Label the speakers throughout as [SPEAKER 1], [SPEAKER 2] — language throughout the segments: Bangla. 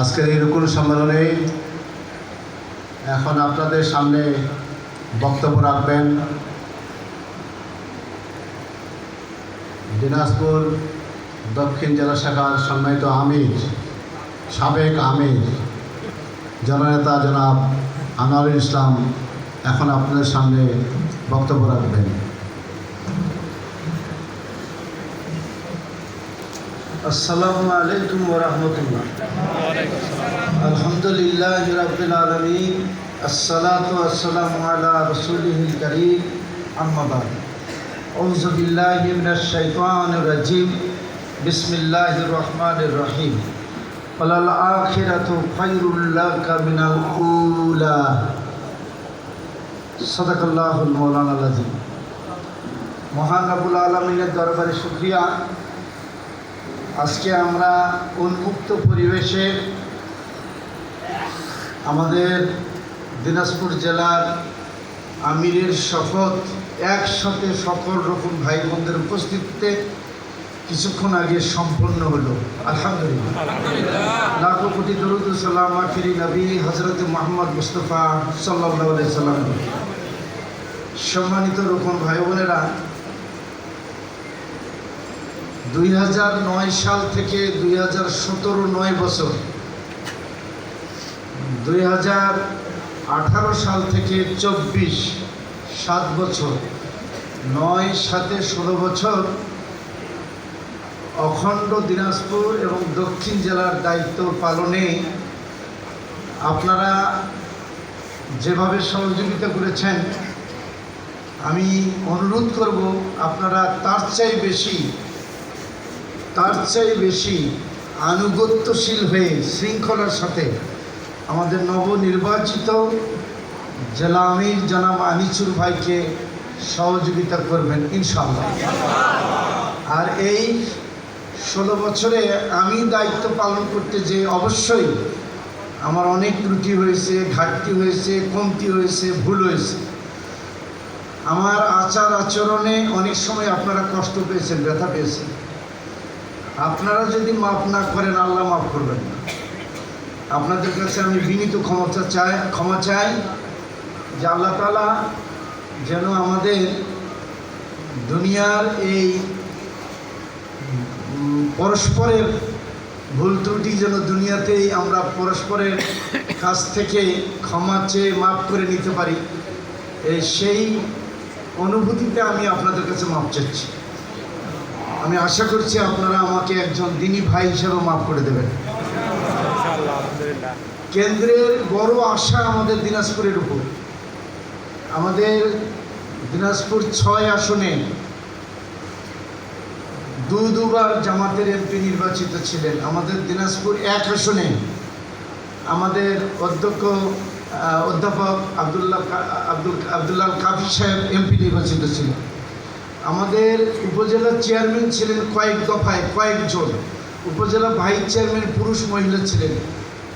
[SPEAKER 1] আজকের এই রুকুন সম্মেলনে এখন আপনাদের সামনে বক্তব্য রাখবেন দিনাজপুর দক্ষিণ জেলা শাখার সম্মানিত আমির, সাবেক আমির, জননেতা জনাব আনোয়ারুল ইসলাম, এখন আপনাদের সামনে বক্তব্য রাখবেন।
[SPEAKER 2] আসসালামু আলাইকুম ওরহমতুল্লাহ আলহামদুলিল্লাহ রাব্বিল আলামিন আসসালাতু ওয়াসসালামু আলা রাসূলিহিল কারীম আম্মা বাদ আউযু বিল্লাহি মিনাশ শাইতানির রাজিম বিসমিল্লাহির রহমানির রহিম ওয়ালাল আখিরাতু খায়রুল লাকা মিনাল উলা সাদাকাল্লাহুল মাওলানাল আযীম মহান রব্বুল আলামিনের দরবারে শুকরিয়া আজকে আমরা উন্মুক্ত পরিবেশে আমাদের দিনাজপুর জেলার আমিরের শপথ একসাথে সকল রকম ভাই বোনদের উপস্থিতিতে কিছুক্ষণ আগে সম্পন্ন হলো। আলহামদুলিল্লাহ। লাখো কোটি দরুদ সালাম ফিরি নবী হজরত মোহাম্মদ মুস্তফা সাল্লাহ সাল্লাম সম্মানিত রকম ভাই বোনেরা দুই হাজার নয় সাল থেকে দুই হাজার সতেরো নয় বছর। দুই হাজার আঠারো সাল থেকে চব্বিশ সাত বছর। নয় সাতে ষোলো বছর অখণ্ড দিনাজপুর এবং দক্ষিণ জেলার দায়িত্ব পালনে আপনারা যেভাবে সহযোগিতা করেছেন, আমি অনুরোধ করব আপনারা তার চাই বেশি তার চেয়ে বেশি আনুগত্যশীল হয়ে শৃঙ্খলার সাথে আমাদের নবনির্বাচিত জেলা আমির জনাব আনিচুর ভাইকে সহযোগিতা করবেন ইনশাল্লাহ আর এই ষোলো বছরে আমি দায়িত্ব পালন করতে যে অবশ্যই আমার অনেক ত্রুটি হয়েছে, ঘাটতি হয়েছে, কমতি হয়েছে, ভুল হয়েছে। আমার আচার আচরণে অনেক সময় আপনারা কষ্ট পেয়েছেন, ব্যথা পেয়েছেন। আপনারা যদি মাফ না করেন, আল্লাহ মাফ করবেন না। আপনাদের কাছে আমি বিনীত ক্ষমতা চাই ক্ষমা চাই যে আল্লাহ তালা যেন আমাদের দুনিয়ার এই পরস্পরের ভুল ত্রুটি যেন দুনিয়াতেই আমরা পরস্পরের কাছ থেকে ক্ষমা চেয়ে মাফ করে নিতে পারি সেই অনুভূতিতে আমি আপনাদের কাছে মাপ চাচ্ছি। আমি আশা করছি আপনারা আমাকে একজন দিনী ভাই হিসেবে মাফ করে দেবেন। কেন্দ্রের বড় আশা আমাদের দিনাজপুরের উপর। আমাদের দিনাজপুর ছয় আসনে দু দুবার জামাতের এমপি নির্বাচিত ছিলেন। আমাদের দিনাজপুর এক আসনে আমাদের অধ্যক্ষ অধ্যাপক আবদুল্লাহ আব্দুল আবদুল্লাহ কাফি সাহেব এমপি নির্বাচিত ছিলেন। আমাদের উপজেলার চেয়ারম্যান ছিলেন কয়েক দফায়, কয়েকজন। উপজেলা ভাইস চেয়ারম্যান পুরুষ মহিলা ছিলেন।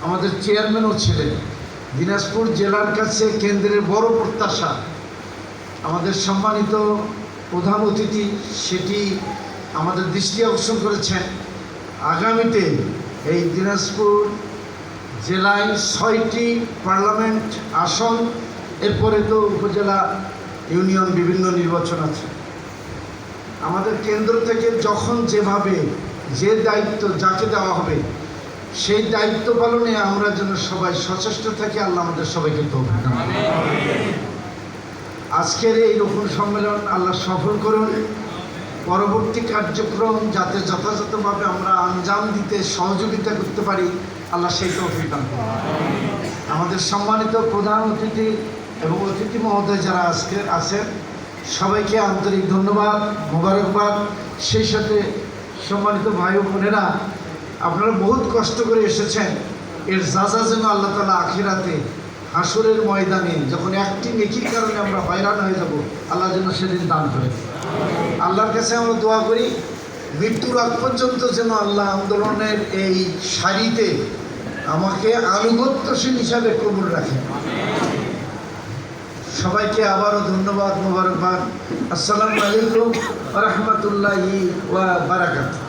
[SPEAKER 2] আমাদের চেয়ারম্যানও ছিলেন। দিনাজপুর জেলার কাছে কেন্দ্রের বড় প্রত্যাশা। আমাদের সম্মানিত প্রধান অতিথি, সেটি আমাদের দৃষ্টি আকর্ষণ করেছেন। আগামীতে এই দিনাজপুর জেলায় ছয়টি পার্লামেন্ট আসন, এরপরে তো উপজেলা ইউনিয়ন বিভিন্ন নির্বাচন আছে। আমাদের কেন্দ্র থেকে যখন যেভাবে যে দায়িত্ব যাকে দেওয়া হবে, সেই দায়িত্ব পালনে আমরা যেন সবাই সচেষ্ট থাকি, আল্লাহ আমাদের সবাইকে তৌফিক আজকের এই রোপণ সম্মেলন আল্লাহ সফল করুন। পরবর্তী কার্যক্রম যাতে যথাযথভাবে আমরা আঞ্জাম দিতে সহযোগিতা করতে পারি, আল্লাহ সেই তৌফিক দান আমাদের সম্মানিত প্রধান অতিথি এবং অতিথি মহোদয় যারা আজকে আছেন সবাইকে আন্তরিক ধন্যবাদ, মোবারকবাদ। সেই সাথে সম্মানিত ভাই বোনেরা, আপনারা বহুত কষ্ট করে এসেছেন। এর যা যেন আল্লাহ তালা আখিরাতে হাসরের ময়দানে, যখন একটি নেকির কারণে আমরা হয়রান হয়ে যাব, আল্লাহ যেন সেদিন দান করে আল্লাহর কাছে আমরা দোয়া করি, মৃত্যুর আগ পর্যন্ত যেন আল্লাহ আন্দোলনের এই সারিতে আমাকে আনুগত্যশীল হিসাবে কবুল রাখেন। সবাইকে আবারও ধন্যবাদ মুবারকবাদ। আসসালামু আলাইকুম রহমতুল্লাহি ওয়া বারাকাতুহু।